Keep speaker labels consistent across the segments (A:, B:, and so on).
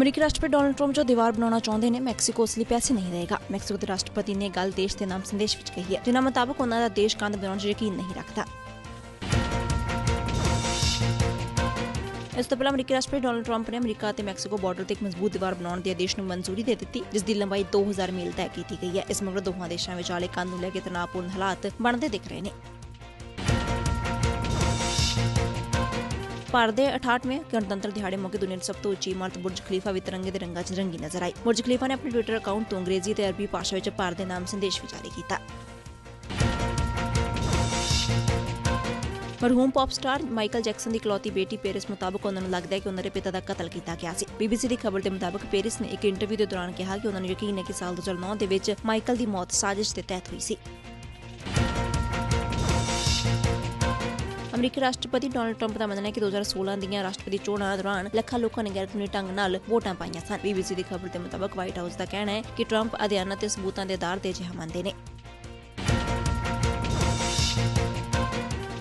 A: ਅਮਰੀਕੀ ਰਾਸ਼ਟਰਪਤੀ Donald Trump ਜੋ ਦੀਵਾਰ ਬਣਾਉਣਾ ਚਾਹੁੰਦੇ ਨੇ, ਮੈਕਸੀਕੋ ਉਸ ਲਈ ਪੈਸੇ ਨਹੀਂ ਦੇਗਾ ਮੈਕਸੀਕੋ ਦੇ ਰਾਸ਼ਟਰਪਤੀ ਨੇ ਗੱਲ ਦੇਸ਼ ਦੇ ਨਾਮ ਸੰਦੇਸ਼ ਵਿੱਚ ਕਹੀ ਹੈ, ਜਿਨ੍ਹਾਂ ਮੁਤਾਬਕ ਉਹਨਾਂ ਦਾ ਦੇਸ਼ ਕੰਧ ਬਣਾਉਣ 'ਚ ਯਕੀਨ ਨਹੀਂ ਰੱਖਦਾ। ਇਸ ਤੋਂ ਪਹਿਲਾਂ ਅਮਰੀਕੀ ਰਾਸ਼ਟਰਪਤੀ ਡੋਨਲਡ ਟਰੰਪ ਨੇ ਅਮਰੀਕਾ ਅਤੇ ਮੈਕਸੀਕੋ ਬਾਰਡਰ ਤੇ ਇੱਕ ਮਜ਼ਬੂਤ ਦੀਵਾਰ ਬਣਾਉਣ ਦੇ ਆਦੇਸ਼ ਨੂੰ ਮਨਜ਼ੂਰੀ ਦੇ ਦਿੱਤੀ, ਜਿਸ ਦੀ ਲੰਬਾਈ 2000 ਮੀਲ ਤੈਅ ਕੀਤੀ ਗਈ ਹੈ। ਇਸ ਮਗਰੋਂ ਦੋਹਾਂ ਦੇਸ਼ਾਂ ਵਿਚਾਲੇ ਕੰਧ ਨੂੰ ਲੈ ਕੇ ਤਣਾਅਪੂਰਨ ਹਾਲਾਤ ਬਣਦੇ ਦਿਖ ਰਹੇ ਨੇ। ਭਾਰਤ ਦੇ 68ਵੇਂ ਗਣਤੰਤਰ ਦਿਹਾੜੇ ਮੌਕੇ ਦੁਨੀਆ ਦੀ ਸਭ ਤੋਂ ਉੱਚੀ ਇਮਾਰਤ ਬੁਰਜ ਖਲੀਫਾ ਵੀ ਤਿਰੰਗੇ ਦੇ ਰੰਗਾਂ 'ਚ ਰੰਗੀ ਨਜ਼ਰ ਆਈ ਬੁਰਜ ਖਲੀਫਾ ਨੇ ਆਪਣੇ ਟਵਿੱਟਰ ਅਕਾਊਂਟ ਤੋਂ ਅੰਗਰੇਜ਼ੀ ਤੇ ਅਰਬੀ ਭਾਸ਼ਾ ਵਿੱਚ ਭਾਰਤ ਦੇ ਨਾਮ ਸੰਦੇਸ਼ ਵੀ ਜਾਰੀ ਕੀਤਾ ਮਰਹੂਮ ਪੌਪ ਸਟਾਰ ਮਾਈਕਲ ਜੈਕਸਨ ਦੀ ਇਕਲੌਤੀ ਬੇਟੀ ਪੈਰਿਸ ਮੁਤਾਬਕ ਉਹਨਾਂ ਨੂੰ ਲੱਗਦਾ ਹੈ ਕਿ ਉਹਨਾਂ ਦੇ ਪਿਤਾ ਦਾ ਕਤਲ ਕੀਤਾ ਗਿਆ ਸੀ ਬੀਬੀਸੀ ਦੀ ਖਬਰ ਦੇ ਮੁਤਾਬਕ ਪੈਰਿਸ ਨੇ ਇੱਕ ਇੰਟਰਵਿਊ ਦੇ ਦੌਰਾਨ ਕਿਹਾ ਕਿ ਉਹਨਾਂ ਨੂੰ ਯਕੀਨ ਹੈ ਕਿ ਸਾਲ 2009 ਦੇ ਵਿੱਚ ਮਾਈਕਲ ਦੀ ਮੌਤ ਸਾਜ਼ਿਸ਼ ਦੇ ਤਹਿਤ ਹੋਈ ਸੀ ਅਮਰੀਕੀ ਰਾਸ਼ਟਰਪਤੀ ਡੋਨਲਡ ਟਰੰਪ ਦਾ ਮੰਨਣਾ ਹੈ ਕਿ 2016 ਦੀਆਂ ਰਾਸ਼ਟਰਪਤੀ ਚੋਣਾਂ ਦੌਰਾਨ ਲੱਖਾਂ ਲੋਕਾਂ ਨੇ ਗੈਰਕਾਨੂੰਨੀ ਢੰਗ ਨਾਲ ਵੋਟਾਂ ਪਾਈਆਂ ਸਨ। ਬੀਬੀਸੀ ਦੀ ਖਬਰ ਦੇ ਮੁਤਾਬਕ ਵਾਈਟ ਹਾਊਸ ਦਾ ਕਹਿਣਾ ਹੈ ਕਿ ਟਰੰਪ ਅਧਿਐਨ ਅਤੇ ਸਬੂਤਾਂ ਦੇ ਆਧਾਰ ਤੇ ਅਜਿਹਾ ਮੰਨਦੇ ਨੇ।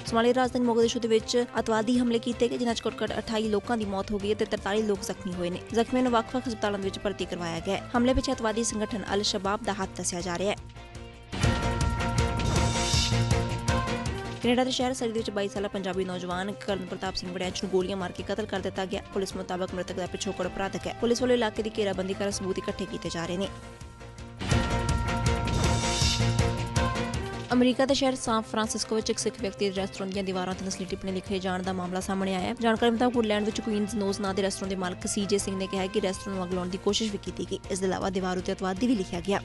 A: ਸੋਮਾਲੀ ਰਾਜਧਾਨੀ ਮੋਗਾਦਿਸ਼ੂ ਦੇ ਵਿੱਚ ਅਤਵਾਦੀ ਹਮਲੇ ਕੀਤੇ ਗਏ, ਜਿਨ੍ਹਾਂ 'ਚ ਘੱਟੋ-ਘੱਟ 28 ਲੋਕਾਂ ਦੀ ਮੌਤ ਹੋ ਗਈ ਹੈ ਤੇ 43 ਲੋਕ ਜ਼ਖਮੀ ਹੋਏ ਨੇ। ਜ਼ਖਮੀਆਂ ਨੂੰ ਵੱਖ-ਵੱਖ ਹਸਪਤਾਲਾਂ ਦੇ ਵਿੱਚ ਭਰਤੀ ਕਰਵਾਇਆ ਗਿਆ ਹੈ। ਹਮਲੇ ਪਿੱਛੇ ਅਤਵਾਦੀ ਸੰਗਠਨ ਅਲ-ਸ਼ਬਾਬ ਦਾ ਹੱਥ ਦੱਸਿਆ ਜਾ ਰਿਹਾ ਹੈ। ਕੈਨੇਡਾ ਦੇ ਸ਼ਹਿਰ ਸਰੀ ਦੇ ਵਿੱਚ 22 ਸਾਲਾ ਪੰਜਾਬੀ ਨੌਜਵਾਨ ਕਰਨ ਪ੍ਰਤਾਪ ਸਿੰਘ ਵੜੈਚ ਨੂੰ ਗੋਲੀਆਂ ਮਾਰ ਕੇ ਕਤਲ ਕਰ ਦਿੱਤਾ ਗਿਆ। ਪੁਲਿਸ ਮੁਤਾਬਕ ਮ੍ਰਿਤਕ ਦਾ ਪਿਛੋਕੜ ਅਪਰਾਧਕ ਹੈ? ਪੁਲਿਸ ਵੱਲੋਂ ਇਲਾਕੇ ਦੀ ਘੇਰਾਬੰਦੀ ਕਰ ਸਬੂਤ ਇਕੱਠੇ ਕੀਤੇ ਜਾ ਰਹੇ ਨੇ। ਅਮਰੀਕਾ ਦੇ ਸ਼ਹਿਰ ਸਾਨ ਫਰਾਂਸਿਸਕੋ ਵਿੱਚ ਇੱਕ ਸਿੱਖ ਵਿਅਕਤੀ ਦੇ ਰੈਸਟੋਰੈਂਟ ਦੀਆਂ ਦੀਵਾਰਾਂ ਤੇ ਨਸਲੀ ਟਿੱਪਣੀ ਲਿਖੇ ਜਾਣ ਦਾ ਮਾਮਲਾ ਸਾਹਮਣੇ ਆਇਆ ਹੈ। ਜਾਣਕਾਰੀ ਮੁਤਾਬਕ ਵੁੱਡਲੈਂਡ ਵਿੱਚ ਕੁਈਨਜ਼ ਨੋਜ਼ ਨਾਂ ਦੇ ਰੈਸਟੋਰੈਂਟ ਦੇ ਮਾਲਕ ਸੀਜੇ ਸਿੰਘ ਨੇ ਕਿਹਾ ਕਿ ਰੈਸਟੋਰੈਂਟ ਨੂੰ ਅੱਗ ਲਾਉਣ ਦੀ ਕੋਸ਼ਿਸ਼ ਵੀ ਕੀਤੀ ਗਈ। ਇਸ ਦੇ ਇਲਾਵਾ ਦੀਵਾਰ ਉੱਤੇ ਅਤਵਾਦੀ ਵੀ ਲਿਖਿਆ ਗਿਆ।